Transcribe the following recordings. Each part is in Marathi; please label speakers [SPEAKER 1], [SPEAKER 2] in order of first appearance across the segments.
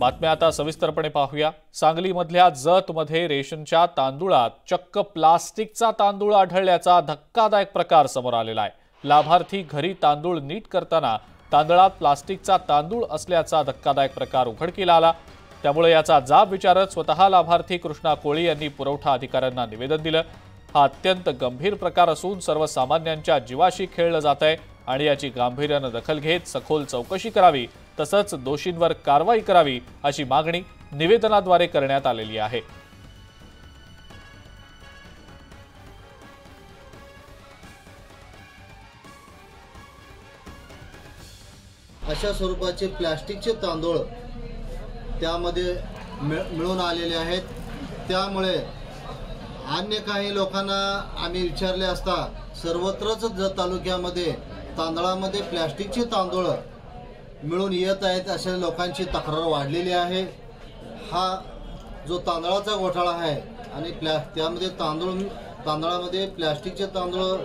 [SPEAKER 1] बातम्या आता सविस्तरपणे पाहूया. सांगलीमधल्या जतमध्ये रेशनच्या तांदूळात चक्क प्लास्टिकचा तांदूळ आढळल्याचा धक्कादायक प्रकार समोर आलेला आहे. लाभार्थी घरी तांदूळ नीट करताना तांदळात प्लास्टिकचा तांदूळ असल्याचा धक्कादायक प्रकार उघडकीला आला. त्यामुळे याचा जाब विचारत स्वतः लाभार्थी कृष्णा कोळी यांनी पुरवठा अधिकाऱ्यांना निवेदन दिलं. हा अत्यंत गंभीर प्रकार असून सर्वसामान्यांच्या जीवाशी खेळलं जात आहे आणि याची गांभीर्यानं दखल घेत सखोल चौकशी करावी तसंच दोषींवर कारवाई करावी अशी मागणी निवेदनाद्वारे करण्यात आलेली आहे.
[SPEAKER 2] अशा स्वरूपाचे प्लॅस्टिकचे तांदूळ त्यामध्ये मिळ मिळून आलेले आहेत. त्यामुळे अन्य काही लोकांना आम्ही विचारले असता सर्वत्रच जत तालुक्यामध्ये तांदळामध्ये प्लॅस्टिकचे तांदूळ मिळून येत आहेत अशा लोकांची तक्रार वाढलेली आहे. हा जो तांदळाचा घोटाळा आहे आणि प्लॅ त्यामध्ये तांदूळ तांदळामध्ये प्लॅस्टिकचे तांदूळ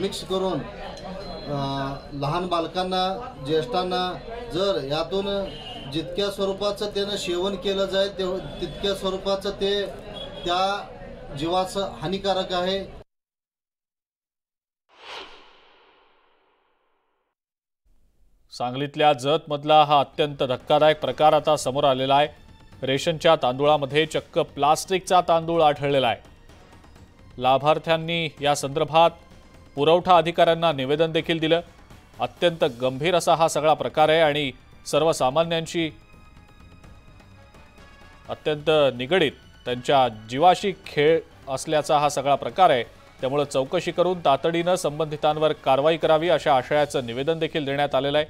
[SPEAKER 2] मिक्स करून लहान बालकांना ज्येष्ठांना जर यातून जितक्या स्वरूपाचं त्यानं सेवन केलं जाईल तेव तितक्या स्वरूपाचं ते त्या जीवाचं हानिकारक आहे.
[SPEAKER 1] सांगलीतल्या जतमधला हा अत्यंत धक्कादायक प्रकार आता समोर आलेला आहे. रेशनच्या तांदूळामध्ये चक्क प्लास्टिकचा तांदूळ आढळलेला आहे. लाभार्थ्यांनी या संदर्भात पुरवठा अधिकाऱ्यांना निवेदन देखील दिलं. अत्यंत गंभीर असा हा सगळा प्रकार आहे आणि सर्वसामान्यांशी अत्यंत निगडीत त्यांच्या जीवाशी खेळ असल्याचा हा सगळा प्रकार आहे. त्यामुळे चौकशी करून तातडीनं संबंधितांवर कारवाई करावी अशा आशयाचं निवेदन देखील देण्यात आलेलं आहे.